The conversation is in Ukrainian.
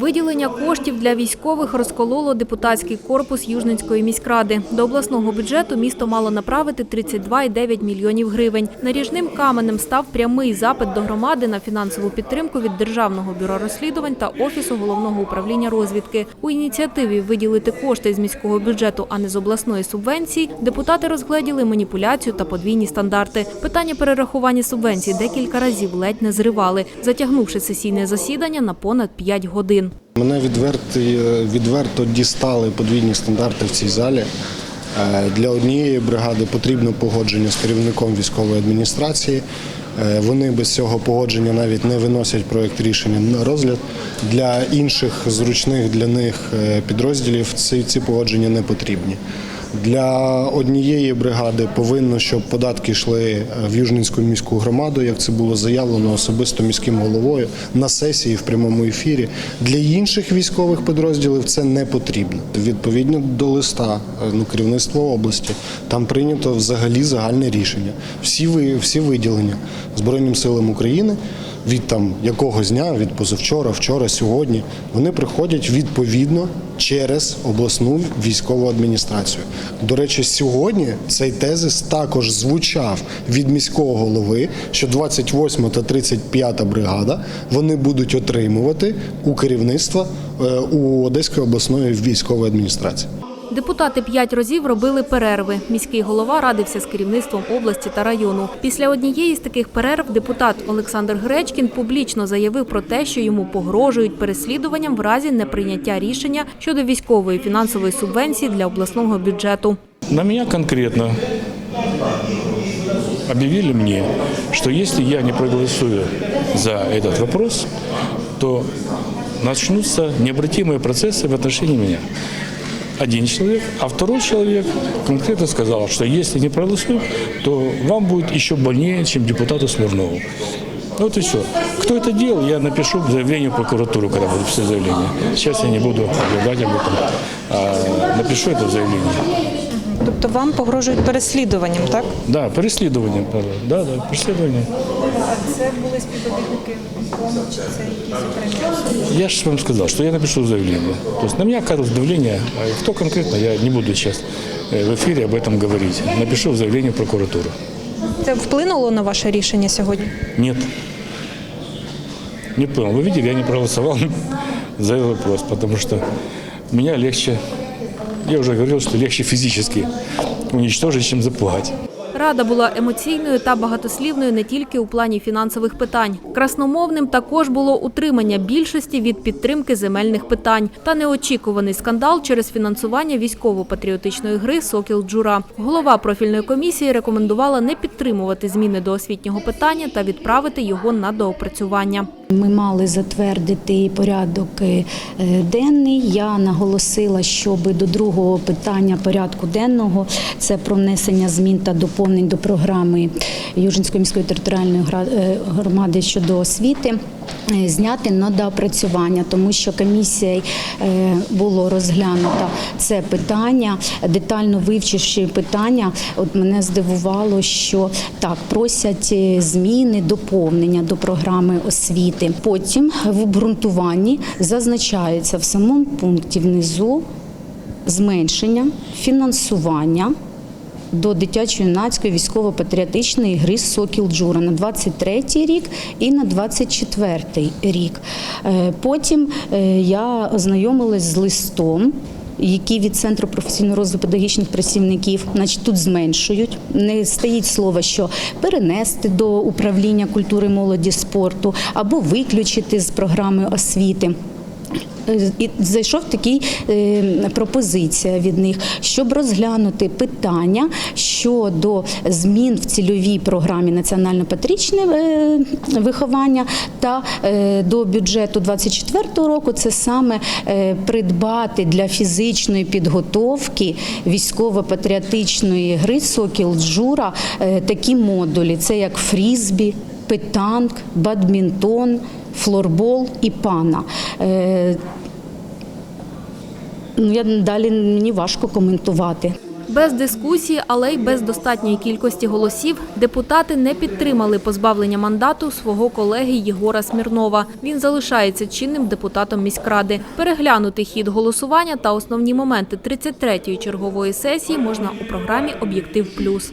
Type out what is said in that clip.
Виділення коштів для військових розкололо депутатський корпус Южненської міськради. До обласного бюджету місто мало направити 32,9 мільйонів гривень. Наріжним каменем став прямий запит до громади на фінансову підтримку від Державного бюро розслідувань та Офісу головного управління розвідки. У ініціативі виділити кошти з міського бюджету, а не з обласної субвенції, депутати розгледіли маніпуляцію та подвійні стандарти. Питання перерахування субвенцій декілька разів ледь не зривали, затягнувши сесійне засідання на понад 5 годин. Мене відверто, відверто дістали подвійні стандарти в цій залі. Е, Для однієї бригади потрібно погодження з керівником військової адміністрації. Е, Вони без цього погодження навіть не виносять проєкт рішення на розгляд. Для інших зручних для них е, підрозділів ці, ці погодження не потрібні. Для однієї бригади повинно, щоб податки йшли е, в Южненську міську громаду, як це було заявлено особисто міським головою на сесії в прямому ефірі. Для інших військових підрозділів це не потрібно. Відповідно до листа е, ну, керівництва області, там прийнято взагалі загальне рішення. Всі всі виділення Збройним силам України. Від там якогось дня, від позавчора, вчора, сьогодні, вони приходять відповідно через обласну військову адміністрацію. До речі, сьогодні цей тезис також звучав від міського голови, що 28 та 35 бригада вони будуть отримувати у керівництва е, у Одеської обласної військової адміністрації. Депутати п'ять разів робили перерви. Міський голова радився з керівництвом області та району. Після однієї з таких перерв депутат Олександр Гречкін публічно заявив про те, що йому погрожують переслідуванням в разі неприйняття рішення щодо військової фінансової субвенції для обласного бюджету. На меня конкретно объявили мне, что если я не проголосую за этот вопрос, то начнутся необратимые процессы в отношении меня. Один человек, а второй человек конкретно сказал, что если не проголосую, то вам будет еще больнее, чем депутату Смирнову. Вот и все. Кто это делал, я напишу заявление в прокуратуру, когда буду писать заявление. Сейчас я не буду объявлять об этом, а напишу это заявление. Тобто вам погрожують переслідуванням, так? Да, переслідування. Да, да, переслідування. Це були співробітники кому чи це якісь окремі особи? Я же вам сказал, что я напишу заявление. То есть на меня оказывают давление. А кто конкретно, я не буду сейчас э, в эфире об этом говорить. Напишу заявление в прокуратуру. Це вплинуло на ваше рішення сьогодні? Нет. Не понял. Вы видели, я не проголосовал за этот вопрос, потому что меня легче, я уже говорил, что легче физически уничтожить, чем запугать. Рада була емоційною та багатослівною не тільки у плані фінансових питань. Красномовним також було утримання більшості від підтримки земельних питань та неочікуваний скандал через фінансування військово-патріотичної гри Сокіл Джура. Голова профільної комісії рекомендувала не підтримувати зміни до освітнього питання та відправити його на доопрацювання. Ми мали затвердити порядок е, денний. Я наголосила, щоб до другого питання порядку денного це про внесення змін та доповнень до програми Южинської міської територіальної е, громади щодо освіти. е, Зняти на доопрацювання, тому що комісією було розглянуто це питання, детально вивчивши питання. От мене здивувало, що так просять зміни, доповнення до програми освіти. Потім в обґрунтуванні зазначається в самому пункті внизу зменшення фінансування до дитячо-юнацької військово-патріотичної гри Сокіл Джура на 23 рік і на 24 рік. Е, Потім е, я ознайомилась з листом. Які від центру професійного розвитку педагогічних працівників, значить, тут зменшують. Не стоїть слово, що перенести до управління культури, молоді, спорту або виключити з програми освіти. І зайшов такий е, пропозиція від них, щоб розглянути питання щодо змін в цільовій програмі національно-патріотичне е, виховання та е, до бюджету 24 року. Це саме е, придбати для фізичної підготовки військово-патріотичної гри Сокіл Джура такі модулі. Це як фрізбі, питанк, бадмінтон, флорбол і пана. Ну, я далі мені важко коментувати. Без дискусії, але й без достатньої кількості голосів депутати не підтримали позбавлення мандату свого колеги Єгора Смірнова. Він залишається чинним депутатом міськради. Переглянути хід голосування та основні моменти 33-ї чергової сесії можна у програмі Об'єктив Плюс.